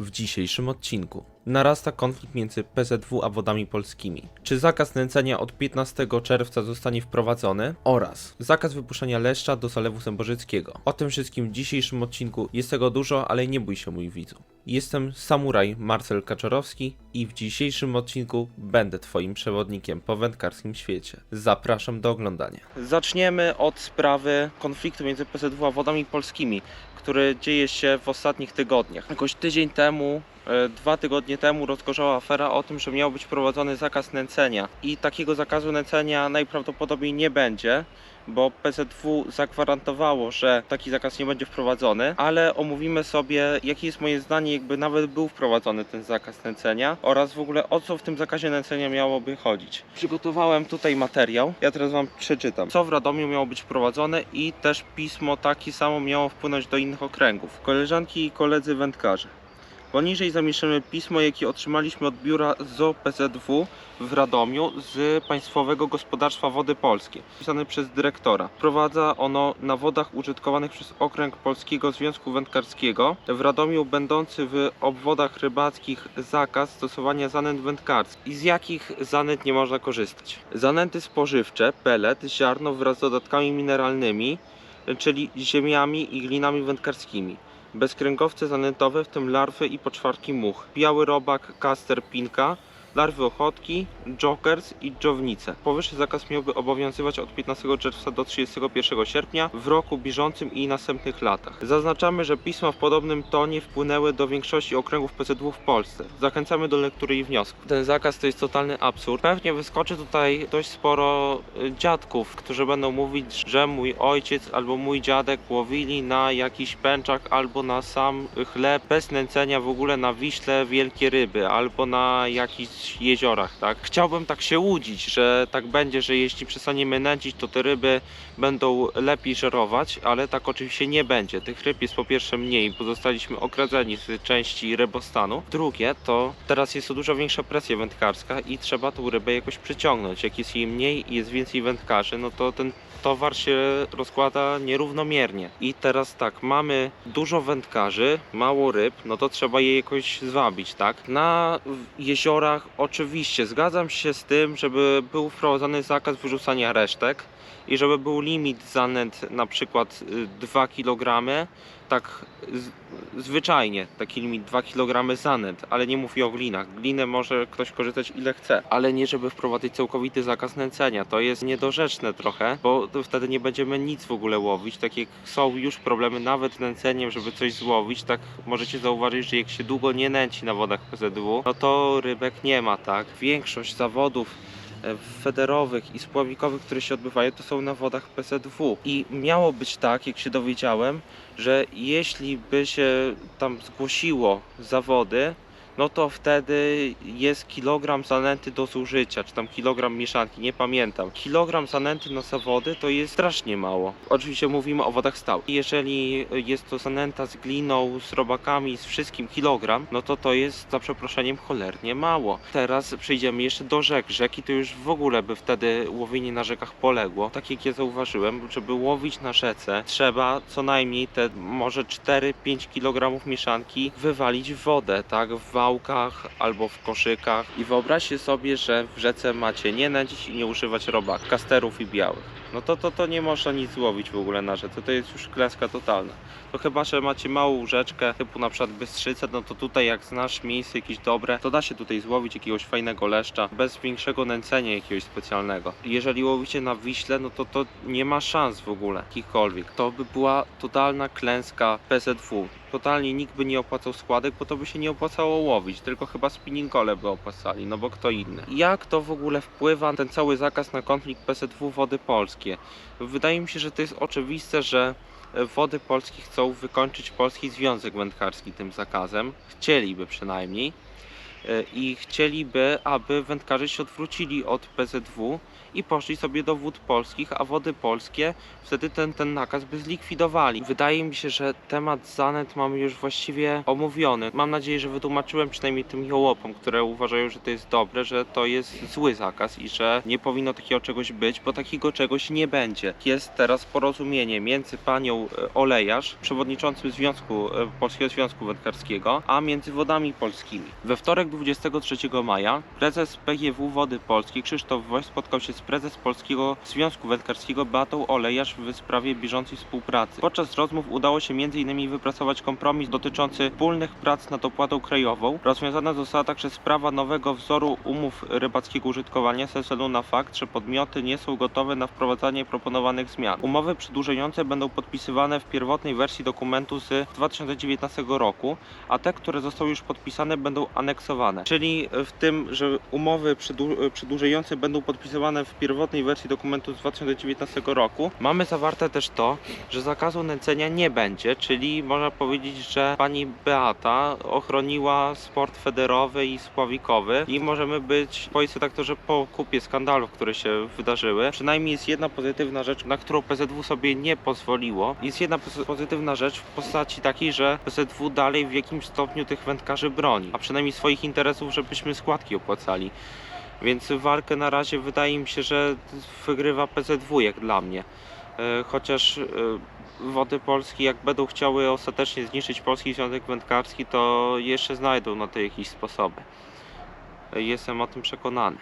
W dzisiejszym odcinku narasta konflikt między PZW a wodami polskimi. Czy zakaz nęcenia od 15 czerwca zostanie wprowadzony? Oraz zakaz wypuszczania leszcza do Zalewu Zębożyckiego. O tym wszystkim w dzisiejszym odcinku jest tego dużo, ale nie bój się mój widzu. Jestem samuraj Marcel Kaczorowski i w dzisiejszym odcinku będę twoim przewodnikiem po wędkarskim świecie. Zapraszam do oglądania. Zaczniemy od sprawy konfliktu między PZW a wodami polskimi, który dzieje się w ostatnich tygodniach. Jakoś tydzień temu, dwa tygodnie temu rozgorzała afera o tym, że miał być wprowadzony zakaz nęcenia. I takiego zakazu nęcenia najprawdopodobniej nie będzie, bo PZW zagwarantowało, że taki zakaz nie będzie wprowadzony, ale omówimy sobie, jakie jest moje zdanie, jakby nawet był wprowadzony ten zakaz nęcenia oraz w ogóle o co w tym zakazie nęcenia miałoby chodzić. Przygotowałem tutaj materiał, ja teraz Wam przeczytam, co w Radomiu miało być wprowadzone i też pismo takie samo miało wpłynąć do innych okręgów. Koleżanki i koledzy wędkarze. Poniżej zamieszczamy pismo, jakie otrzymaliśmy od biura ZO PZW w Radomiu z Państwowego Gospodarstwa Wody Polskie, pisane przez dyrektora. Wprowadza ono na wodach użytkowanych przez Okręg Polskiego Związku Wędkarskiego w Radomiu będący w obwodach rybackich zakaz stosowania zanęt wędkarskich. I z jakich zanęt nie można korzystać? Zanęty spożywcze, pelet, ziarno wraz z dodatkami mineralnymi, czyli ziemiami i glinami wędkarskimi bezkręgowce zanętowe, w tym larwy i poczwarki much, biały robak, kaster, pinka, larwy ochotki, jokers i dżownice. Powyższy zakaz miałby obowiązywać od 15 czerwca do 31 sierpnia w roku bieżącym i następnych latach. Zaznaczamy, że pisma w podobnym tonie wpłynęły do większości okręgów PZW w Polsce. Zachęcamy do lektury i wniosków. Ten zakaz to jest totalny absurd. Pewnie wyskoczy tutaj dość sporo y, dziadków, którzy będą mówić, że mój ojciec albo mój dziadek łowili na jakiś pęczak albo na sam chleb bez nęcenia w ogóle na Wiśle wielkie ryby albo na jakichś jeziorach, tak? Chciałbym tak się łudzić, że tak będzie, że jeśli przestaniemy nęcić, to te ryby będą lepiej żerować, ale tak oczywiście nie będzie. Tych ryb jest po pierwsze mniej, bo zostaliśmy okradzeni z części rybostanu. Drugie, to teraz jest to dużo większa presja wędkarska i trzeba tą rybę jakoś przyciągnąć. Jak jest jej mniej i jest więcej wędkarzy, no to ten towar się rozkłada nierównomiernie. I teraz tak, mamy dużo wędkarzy, mało ryb, no to trzeba je jakoś zwabić, tak? Na jeziorach oczywiście zgadzam się z tym, żeby był wprowadzony zakaz wyrzucania resztek i żeby był limit zanęt na przykład y, 2 kg, tak zwyczajnie taki limit 2 kg zanęt, ale nie mówię o glinach. Glinę może ktoś korzystać ile chce, ale nie żeby wprowadzić całkowity zakaz nęcenia. To jest niedorzeczne trochę, bo to wtedy nie będziemy nic w ogóle łowić. Tak jak są już problemy nawet nęceniem, żeby coś złowić, tak możecie zauważyć, że jak się długo nie nęci na wodach PZW, no to rybek nie ma, tak? Większość zawodów e, federowych i spławikowych, które się odbywają, to są na wodach PZW. I miało być tak, jak się dowiedziałem, że jeśli by się tam zgłosiło zawody, no to wtedy jest kilogram zanęty do zużycia, czy tam kilogram mieszanki, nie pamiętam. Kilogram zanęty na zawody to jest strasznie mało. Oczywiście mówimy o wodach stałych. Jeżeli jest to zanęta z gliną, z robakami, z wszystkim kilogram, no to to jest za przeproszeniem cholernie mało. Teraz przejdziemy jeszcze do rzek. Rzeki to już w ogóle by wtedy łowienie na rzekach poległo. Tak jak ja zauważyłem, żeby łowić na rzece, trzeba co najmniej te może 4-5 kg mieszanki wywalić w wodę, tak? W wałkach albo w koszykach. I wyobraźcie sobie, że w rzece macie nie nęcić i nie używać robak, kasterów i białych. No to, to, to nie można nic złowić w ogóle na rzece, to jest już klęska totalna. To chyba, że macie małą rzeczkę, typu na przykład Bystrzyce, no to tutaj jak znasz miejsce jakieś dobre, to da się tutaj złowić jakiegoś fajnego leszcza, bez większego nęcenia jakiegoś specjalnego. Jeżeli łowicie na Wiśle, no to to nie ma szans w ogóle, jakichkolwiek. To by była totalna klęska PZW. Totalnie nikt by nie opłacał składek, bo to by się nie opłacało łowić, tylko chyba spinningole by opłacali, no bo kto inny. Jak to w ogóle wpływa ten cały zakaz na konflikt PZW Wody Polskie? Wydaje mi się, że to jest oczywiste, że Wody Polskie chcą wykończyć Polski Związek Wędkarski tym zakazem. Chcieliby przynajmniej. E, i chcieliby, aby wędkarze się odwrócili od PZW i poszli sobie do wód polskich, a wody polskie wtedy ten, ten nakaz by zlikwidowali. Wydaje mi się, że temat zanet mamy już właściwie omówiony. Mam nadzieję, że wytłumaczyłem przynajmniej tym jołopom, które uważają, że to jest dobre, że to jest zły zakaz i że nie powinno takiego czegoś być, bo takiego czegoś nie będzie. Jest teraz porozumienie między panią e, Olejarz, przewodniczącym Związku e, Polskiego Związku Wędkarskiego, a między wodami polskimi. We wtorek 23 maja prezes PGW Wody Polskie Krzysztof Woś spotkał się z prezes Polskiego Związku Wędkarskiego Beatą Olejarz w sprawie bieżącej współpracy. Podczas rozmów udało się m.in. wypracować kompromis dotyczący wspólnych prac nad opłatą krajową. Rozwiązana została także sprawa nowego wzoru umów rybackiego użytkowania ze względu na fakt, że podmioty nie są gotowe na wprowadzanie proponowanych zmian. Umowy przedłużające będą podpisywane w pierwotnej wersji dokumentu z 2019 roku, a te, które zostały już podpisane będą aneksowane. Czyli w tym, że umowy przedłu- przedłużające będą podpisywane w pierwotnej wersji dokumentu z 2019 roku, mamy zawarte też to, że zakazu nęcenia nie będzie, czyli można powiedzieć, że pani Beata ochroniła sport federowy i spławikowy i możemy być, powiedzmy tak to, że po kupie skandalów, które się wydarzyły, przynajmniej jest jedna pozytywna rzecz, na którą PZW sobie nie pozwoliło. Jest jedna pozy- pozytywna rzecz w postaci takiej, że PZW dalej w jakimś stopniu tych wędkarzy broni, a przynajmniej swoich interesów, żebyśmy składki opłacali. Więc walkę na razie wydaje mi się, że wygrywa PZW jak dla mnie. E, Chociaż e, wody polskie, jak będą chciały ostatecznie zniszczyć Polski Związek Wędkarski, to jeszcze znajdą na to jakieś sposoby. E, Jestem o tym przekonany.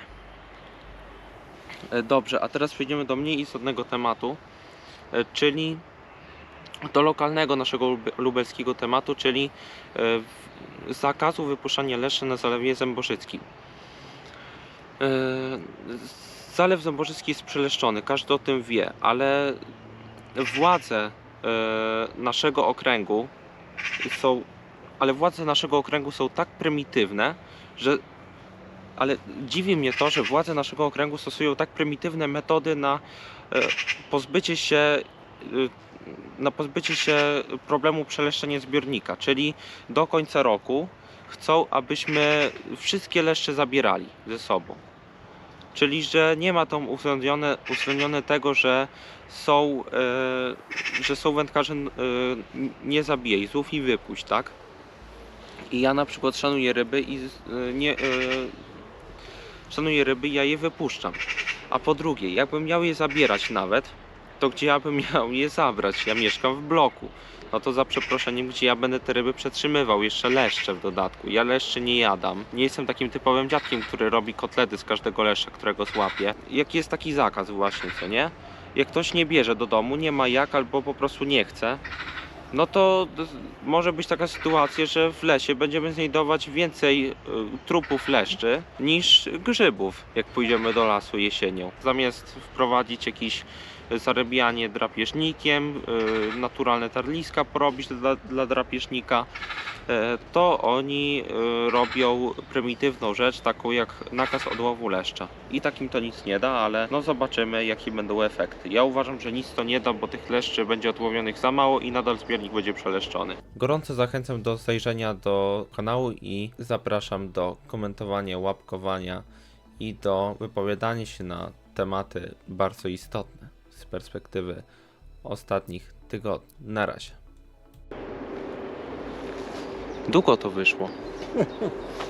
Dobrze, a teraz przejdziemy do mniej istotnego tematu, czyli do lokalnego naszego lube- lubelskiego tematu, czyli e, zakazu wypuszczania leszy na Zalewie Zębożyckim. E, Zalew Zębożycki jest przeleszczony, każdy o tym wie, ale władze e, naszego okręgu są, ale władze naszego okręgu są tak prymitywne, że ale dziwi mnie to, że władze naszego okręgu stosują tak prymitywne metody na pozbycie się na pozbycie się problemu przeleszczenia zbiornika, czyli do końca roku chcą, abyśmy wszystkie leszcze zabierali ze sobą. Czyli, że nie ma tam uwzględnione, uwzględnione tego, że są, e, że są wędkarze e, nie zabijaj, złów i wypuść, tak? I ja na przykład szanuję ryby i e, nie, e, szanuję ryby i ja je wypuszczam. A po drugie, jakbym miał je zabierać nawet, to gdzie ja bym miał je zabrać? Ja mieszkam w bloku. No to za przeproszeniem, gdzie ja będę te ryby przetrzymywał, jeszcze leszcze w dodatku. Ja leszczy nie jadam. Nie jestem takim typowym dziadkiem, który robi kotlety z każdego leszcza, którego złapie. Jaki jest taki zakaz właśnie, co nie? Jak ktoś nie bierze do domu, nie ma jak albo po prostu nie chce, no to może być taka sytuacja, że w lesie będziemy znajdować więcej y, trupów leszczy niż grzybów, jak pójdziemy do lasu jesienią. Zamiast wprowadzić jakiś zarabianie drapieżnikiem, y, naturalne tarliska porobić dla, dla drapieżnika, y, to oni y, robią prymitywną rzecz, taką jak nakaz odłowu leszcza. I takim to nic nie da, ale no zobaczymy jakie będą efekty. Ja uważam, że nic to nie da, bo tych leszczy będzie odłowionych za mało i nadal zbiornik będzie przeleszczony. Gorąco zachęcam do zajrzenia do kanału i zapraszam do komentowania, łapkowania i do wypowiadania się na tematy bardzo istotne z perspektywy ostatnich tygodni. Na razie. Długo to wyszło.